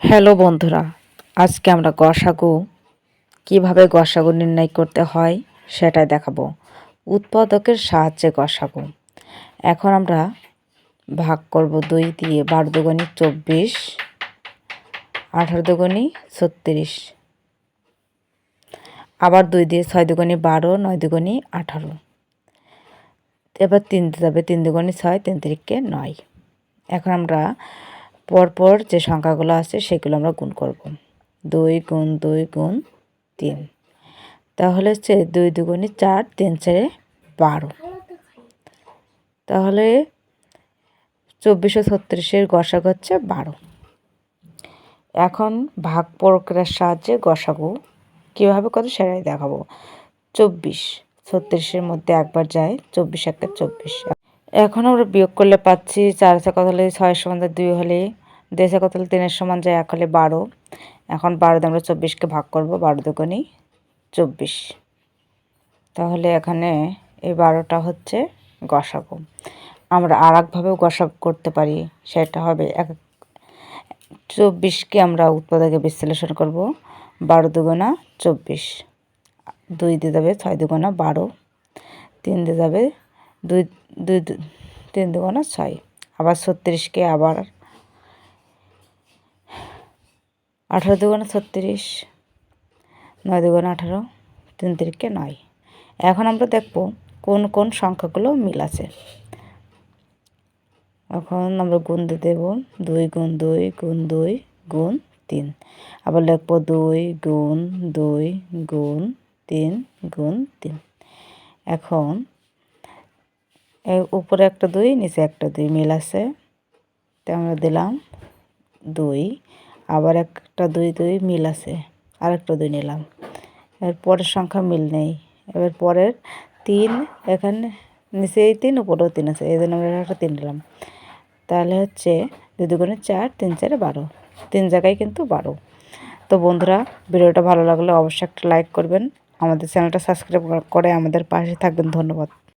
Hello বন্ধুরা, আজকে আমরা গসাগু কীভাবে গসাগু নির্ণয় করতে হয় সেটাই দেখাবো। উৎপাদকের সাহায্যে গসাগু এখন আমরা ভাগ করব দুই দিয়ে বারো দুগুনি চব্বিশ, আঠারো দুগুনি ছত্রিশ। আবার দুই দিয়ে ছয় দুগুনি বারো, নয় দুগুনি আঠারো। এবার তিন যাবে তিন দুগুনি ছয়, তিন তিরিখকে নয়। এখন আমরা পরপর যে সংখ্যাগুলো আছে সেগুলো আমরা গুণ করব। দুই গুণ দুই গুণ তিন। তাহলে হচ্ছে দুই দুগুণে চার, তিন চারে বারো। তাহলে চব্বিশশো ছত্রিশের গসাগু হচ্ছে বারো। এখন ভাগ প্রক্রিয়ার সাহায্যে গসাগু কীভাবে কত সেটাই দেখাবো। চব্বিশ, ছত্রিশের মধ্যে একবার যায়, চব্বিশ একটা চব্বিশ। এখন আমরা বিয়োগ করলে পাচ্ছি চার আছে কত হলে ছয় সমান দুই হলে দেশে কত হলে তিনের সমান যায় এক হলে বারো। এখন বারোতে আমরা চব্বিশকে ভাগ করব, বারো দুগুণি চব্বিশ। তাহলে এখানে এই বারোটা হচ্ছে গসাগু। আমরা আর একভাবেও গসাগু করতে পারি, সেটা হবে এক চব্বিশকে আমরা উৎপাদকে বিশ্লেষণ করব, বারো দুগুণা চব্বিশ। দুই দিয়ে যাবে ছয় দুগুণা বারো। তিন দিয়ে যাবে দুই দুই তিন দুগুণা ছয়। আবার ছত্রিশকে আবার আঠারো দুগুণা ছত্রিশ, নয় দুগুণা আঠারো, তিন তিরিখকে নয়। এখন আমরা দেখব কোন কোন সংখ্যাগুলো মিল আছে। এখন আমরা গুণ দিয়ে দেব দুই গুণ দুই গুণ দুই, গুণ তিন। আবার লিখব দুই গুণ দুই, গুণ তিন গুণ তিন। এখন উপরে একটা দুই, নিচে একটা দুই মিল আছে। তো আমরা দিলাম দুই। আবার একটা দুই দুই মিল আছে। আর একটা দুই নিলাম। এর পরের সংখ্যা মিল নেই। এবার পরের তিন, এখানে নিচেই তিন, উপরেও তিন আছে। এই জন্য আমরা একটা তিন নিলাম। তাহলে হচ্ছে দুই দুগুণে চার, তিন চারে বারো। তিন জায়গায় কিন্তু বারো। তো বন্ধুরা, ভিডিওটা ভালো লাগলে অবশ্যই একটা লাইক করবেন। আমাদের চ্যানেলটা সাবস্ক্রাইব করে আমাদের পাশে থাকবেন। ধন্যবাদ।